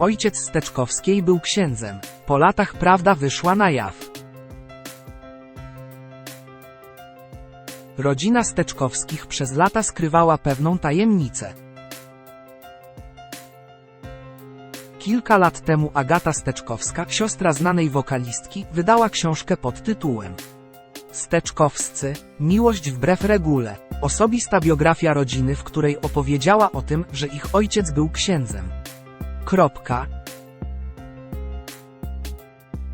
Ojciec Steczkowskiej był księdzem. Po latach prawda wyszła na jaw. Rodzina Steczkowskich przez lata skrywała pewną tajemnicę. Kilka lat temu Agata Steczkowska, siostra znanej wokalistki, wydała książkę pod tytułem Steczkowscy, miłość wbrew regule. Osobista biografia rodziny, w której opowiedziała o tym, że ich ojciec był księdzem. Kropka.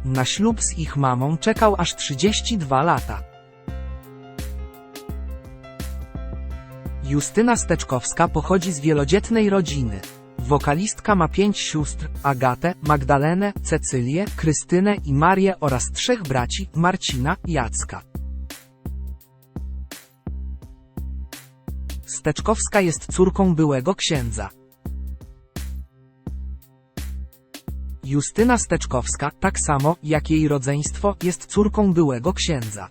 Na ślub z ich mamą czekał aż 32 lata. Justyna Steczkowska pochodzi z wielodzietnej rodziny. Wokalistka ma pięć sióstr, Agatę, Magdalenę, Cecylię, Krystynę i Marię oraz trzech braci, Marcina, Jacka. Steczkowska jest córką byłego księdza. Justyna Steczkowska, tak samo jak jej rodzeństwo, jest córką byłego księdza.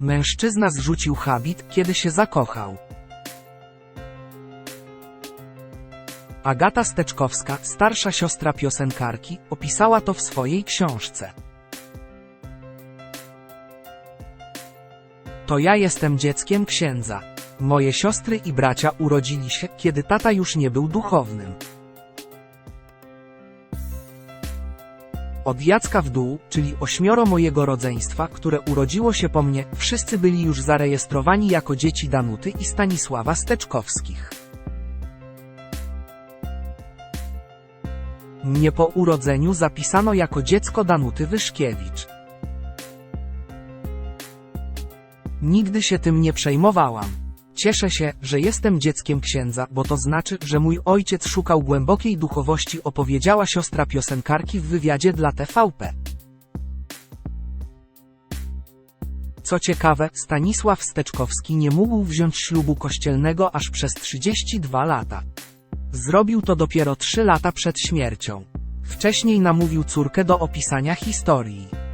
Mężczyzna zrzucił habit, kiedy się zakochał. Agata Steczkowska, starsza siostra piosenkarki, opisała to w swojej książce. To ja jestem dzieckiem księdza. Moje siostry i bracia urodzili się, kiedy tata już nie był duchownym. Od Jacka w dół, czyli ośmioro mojego rodzeństwa, które urodziło się po mnie, wszyscy byli już zarejestrowani jako dzieci Danuty i Stanisława Steczkowskich. Mnie po urodzeniu zapisano jako dziecko Danuty Wyszkiewicz. Nigdy się tym nie przejmowałam. Cieszę się, że jestem dzieckiem księdza, bo to znaczy, że mój ojciec szukał głębokiej duchowości, opowiedziała siostra piosenkarki w wywiadzie dla TVP. Co ciekawe, Stanisław Steczkowski nie mógł wziąć ślubu kościelnego aż przez 32 lata. Zrobił to dopiero 3 lata przed śmiercią. Wcześniej namówił córkę do opisania historii.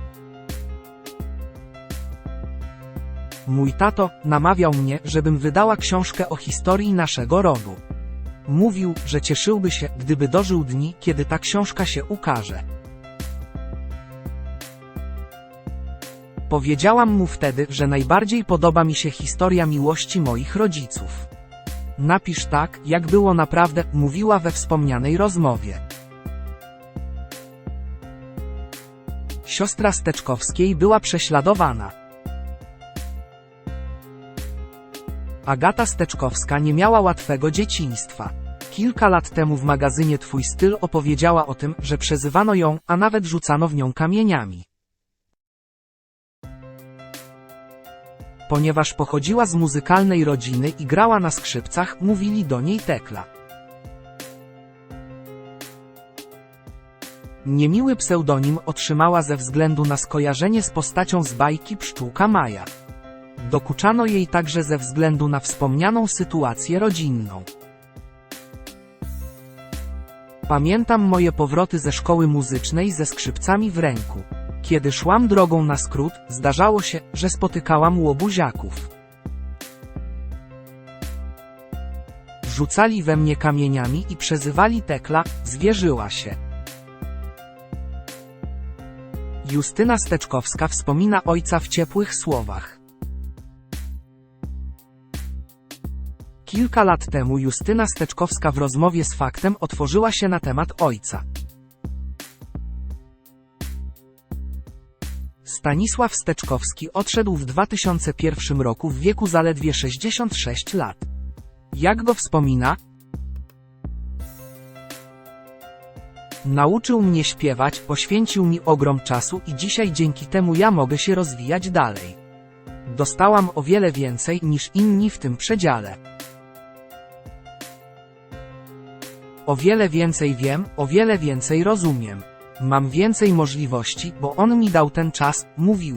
Mój tato namawiał mnie, żebym wydała książkę o historii naszego rodu. Mówił, że cieszyłby się, gdyby dożył dni, kiedy ta książka się ukaże. Powiedziałam mu wtedy, że najbardziej podoba mi się historia miłości moich rodziców. Napisz tak, jak było naprawdę, mówiła we wspomnianej rozmowie. Siostra Steczkowskiej była prześladowana. Agata Steczkowska nie miała łatwego dzieciństwa. Kilka lat temu w magazynie Twój styl opowiedziała o tym, że przezywano ją, a nawet rzucano w nią kamieniami. Ponieważ pochodziła z muzykalnej rodziny i grała na skrzypcach, mówili do niej Tekla. Niemiły pseudonim otrzymała ze względu na skojarzenie z postacią z bajki Pszczółka Maja. Dokuczano jej także ze względu na wspomnianą sytuację rodzinną. Pamiętam moje powroty ze szkoły muzycznej ze skrzypcami w ręku. Kiedy szłam drogą na skrót, zdarzało się, że spotykałam łobuziaków. Rzucali we mnie kamieniami i przezywali Tekla, zwierzyła się. Justyna Steczkowska wspomina ojca w ciepłych słowach. Kilka lat temu Justyna Steczkowska w rozmowie z faktem otworzyła się na temat ojca. Stanisław Steczkowski odszedł w 2001 roku w wieku zaledwie 66 lat. Jak go wspomina? Nauczył mnie śpiewać, poświęcił mi ogrom czasu i dzisiaj dzięki temu ja mogę się rozwijać dalej. Dostałam o wiele więcej niż inni w tym przedziale. O wiele więcej wiem, o wiele więcej rozumiem. Mam więcej możliwości, bo on mi dał ten czas, mówił.